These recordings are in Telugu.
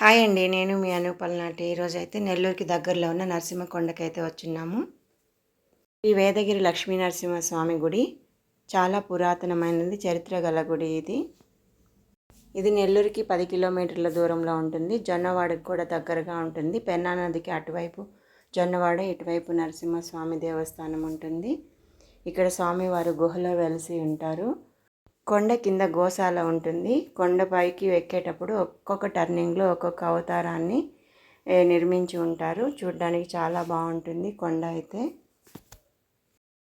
హాయ్ అండి నేను మీ అనూపల్నాటి ఈరోజు అయితే నెల్లూరుకి దగ్గరలో ఉన్న నరసింహకొండకి అయితే వచ్చున్నాము. ఈ వేదగిరి లక్ష్మీ నరసింహస్వామి గుడి చాలా పురాతనమైనది చరిత్ర గల గుడి ఇది. ఇది నెల్లూరుకి పది కిలోమీటర్ల దూరంలో ఉంటుంది. జొన్నవాడకి కూడా దగ్గరగా ఉంటుంది. పెన్నా నదికి అటువైపు జొన్నవాడ ఇటువైపు నరసింహస్వామి దేవస్థానం ఉంటుంది. ఇక్కడ స్వామివారు గుహలో వెలిసి ఉంటారు. కొండ కింద గోశాల ఉంటుంది. కొండపైకి ఎక్కేటప్పుడు ఒక్కొక్క టర్నింగ్లో ఒక్కొక్క అవతారాన్ని నిర్మించి ఉంటారు. చూడడానికి చాలా బాగుంటుంది కొండ అయితే.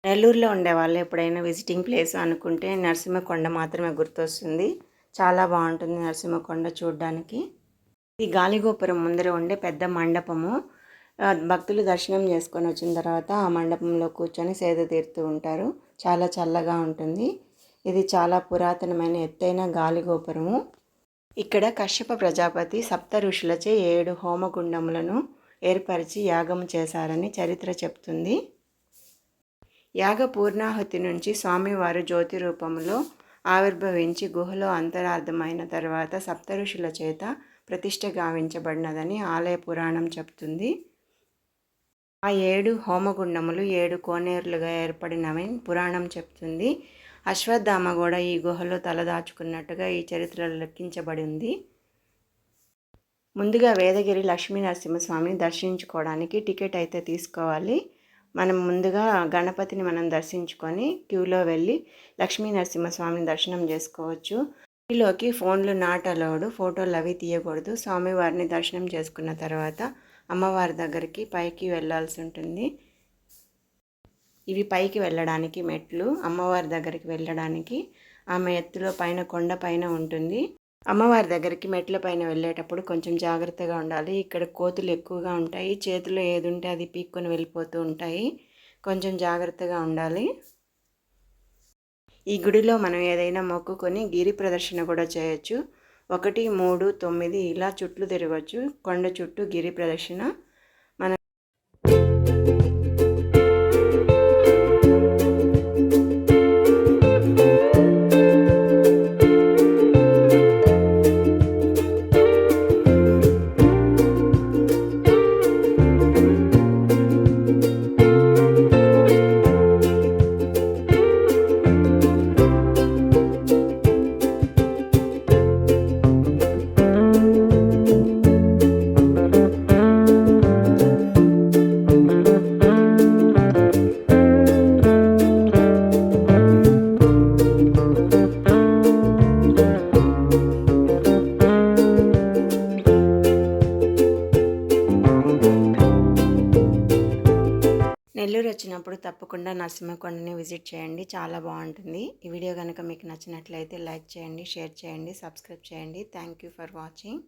నెల్లూరులో ఉండే వాళ్ళు ఎప్పుడైనా విజిటింగ్ ప్లేస్ అనుకుంటే నరసింహకొండ మాత్రమే గుర్తొస్తుంది. చాలా బాగుంటుంది నరసింహకొండ చూడడానికి. ఈ గాలిగోపురం ముందర ఉండే పెద్ద మండపము భక్తులు దర్శనం చేసుకొని వచ్చిన తర్వాత ఆ మండపంలో కూర్చొని సేద తీరుతూ ఉంటారు. చాలా చల్లగా ఉంటుంది. ఇది చాలా పురాతనమైన ఎత్తైన గాలిగోపురము ఇక్కడ కశ్యప ప్రజాపతి సప్త ఋషులచే ఏడు హోమగుండములను ఏర్పరిచి యాగం చేశారని చరిత్ర చెప్తుంది. యాగ పూర్ణాహుతి నుంచి స్వామివారు జ్యోతి రూపంలో ఆవిర్భవించి గుహలో అంతరార్థమైన తర్వాత సప్త ఋషుల చేత ప్రతిష్ట గావించబడినదని ఆలయ పురాణం చెప్తుంది. ఆ ఏడు హోమగుండములు ఏడు కోనేరులుగా ఏర్పడినవని పురాణం చెప్తుంది. అశ్వత్థామ కూడా ఈ గుహలో తలదాచుకున్నట్టుగా ఈ చరిత్రలో లెక్కించబడి ఉంది. ముందుగా వేదగిరి లక్ష్మీ నరసింహస్వామిని దర్శించుకోవడానికి టికెట్ అయితే తీసుకోవాలి. మనం ముందుగా గణపతిని మనం దర్శించుకొని క్యూలో వెళ్ళి లక్ష్మీ నరసింహస్వామిని దర్శనం చేసుకోవచ్చు. ఈలోకి ఫోన్లు నాట్ అలౌడ్ ఫోటోలు అవి తీయకూడదు. స్వామివారిని దర్శనం చేసుకున్న తర్వాత అమ్మవారి దగ్గరికి పైకి వెళ్ళాల్సి ఉంటుంది. ఇవి పైకి వెళ్ళడానికి మెట్లు అమ్మవారి దగ్గరికి వెళ్ళడానికి ఆమె ఎత్తులో పైన కొండ పైన ఉంటుంది. అమ్మవారి దగ్గరికి మెట్ల పైన వెళ్ళేటప్పుడు కొంచెం జాగ్రత్తగా ఉండాలి. ఇక్కడ కోతులు ఎక్కువగా ఉంటాయి. చేతిలో ఏది ఉంటే అది పీక్కొని వెళ్ళిపోతూ ఉంటాయి. కొంచెం జాగ్రత్తగా ఉండాలి. ఈ గుడిలో మనం ఏదైనా మొక్కుకొని గిరి ప్రదర్శన కూడా చేయొచ్చు. ఒకటి మూడు తొమ్మిది ఇలా చుట్లు తిరగచ్చు. కొండ చుట్టూ గిరి ప్రదర్శన. నెల్లూరు వచ్చినప్పుడు తప్పకుండా నరసింహకొండని విజిట్ చేయండి. చాలా బాగుంటుంది. ఈ వీడియో కనుక మీకు నచ్చినట్లయితే లైక్ చేయండి షేర్ చేయండి సబ్స్క్రైబ్ చేయండి. Thank you for watching